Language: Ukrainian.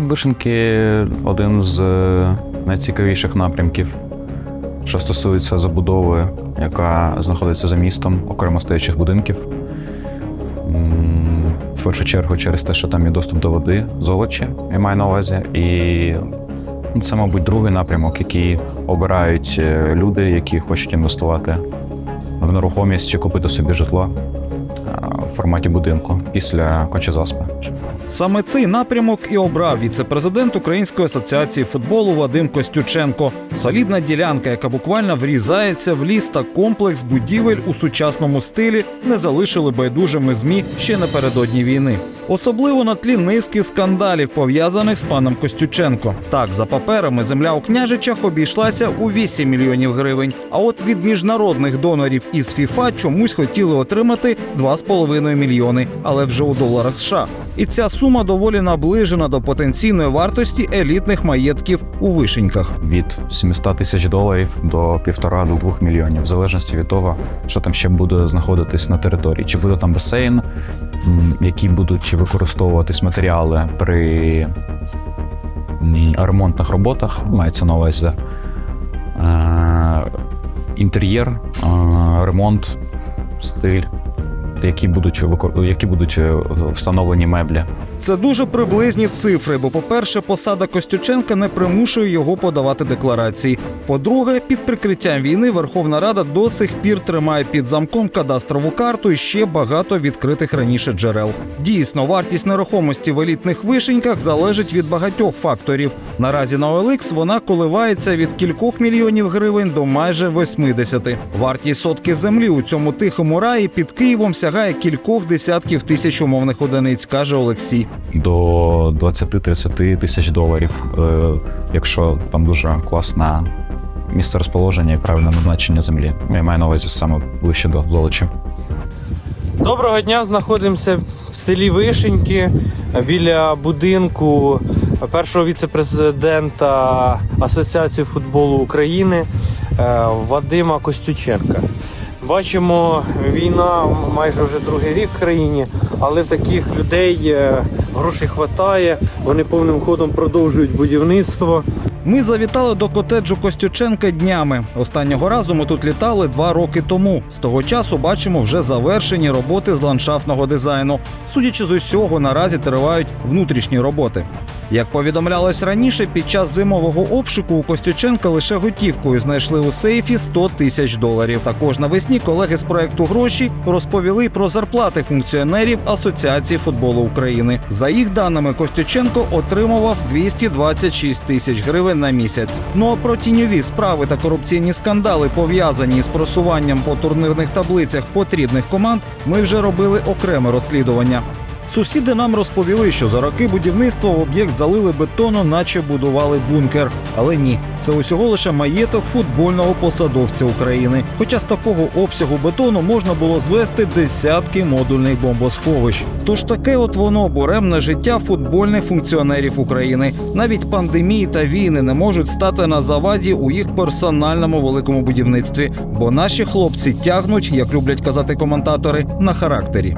Вишенки один з е, найцікавіших напрямків, що стосується забудови, яка знаходиться за містом, окремо стоячих будинків. В першу чергу через те, що там є доступ до води, золочі, я маю на увазі. І ну, це, мабуть, другий напрямок, який обирають е, люди, які хочуть інвестувати в нерухомість чи купити собі житло в форматі будинку після Кочезаспи. Саме цей напрямок і обрав віце-президент Української асоціації футболу Вадим Костюченко. Солідна ділянка, яка буквально врізається в ліс та комплекс будівель у сучасному стилі, не залишили байдужими змі ще напередодні війни. Особливо на тлі низки скандалів, пов'язаних з паном Костюченко. Так, за паперами земля у княжичах обійшлася у 8 мільйонів гривень. А от від міжнародних донорів із ФІФА чомусь хотіли отримати 2,5 мільйони, але вже у доларах США. І ця сума доволі наближена до потенційної вартості елітних маєтків у вишеньках. від 700 тисяч доларів до півтора до двох мільйонів, в залежності від того, що там ще буде знаходитись на території. Чи буде там басейн, які будуть використовуватись матеріали при ремонтних роботах, мається на увазі. Е, Інтер'єр, е, ремонт, стиль, які будуть які будуть е, встановлені меблі. Це дуже приблизні цифри, бо, по-перше, посада Костюченка не примушує його подавати декларації. По-друге, під прикриттям війни Верховна Рада до сих пір тримає під замком кадастрову карту і ще багато відкритих раніше джерел. Дійсно, вартість нерухомості в елітних вишеньках залежить від багатьох факторів. Наразі на OLX вона коливається від кількох мільйонів гривень до майже 80. Вартість сотки землі у цьому тихому раї під Києвом сягає кількох десятків тисяч умовних одиниць, каже Олексій. До 20-30 тисяч доларів, е, якщо там дуже класне місце розположення і правильне назначення землі. Я маю на увазі саме ближче до Золочі. Доброго дня, знаходимося в селі Вишеньки біля будинку першого віце-президента Асоціації футболу України е, Вадима Костюченка. Бачимо, війна майже вже другий рік в країні, але в таких людей е, грошей хватає. Вони повним ходом продовжують будівництво. Ми завітали до котеджу Костюченка днями. Останнього разу ми тут літали два роки тому. З того часу бачимо вже завершені роботи з ландшафтного дизайну. Судячи з усього, наразі тривають внутрішні роботи. Як повідомлялось раніше, під час зимового обшуку у Костюченка лише готівкою знайшли у сейфі 100 тисяч доларів. Також навесні колеги з проекту гроші розповіли про зарплати функціонерів Асоціації футболу України. За їх даними, Костюченко отримував 226 тисяч гривень на місяць. Ну а про тіньові справи та корупційні скандали, пов'язані з просуванням по турнірних таблицях потрібних команд, ми вже робили окреме розслідування. Сусіди нам розповіли, що за роки будівництва в об'єкт залили бетону, наче будували бункер. Але ні, це усього лише маєток футбольного посадовця України. Хоча з такого обсягу бетону можна було звести десятки модульних бомбосховищ. Тож таке от воно буремне життя футбольних функціонерів України. Навіть пандемії та війни не можуть стати на заваді у їх персональному великому будівництві, бо наші хлопці тягнуть, як люблять казати коментатори, на характері.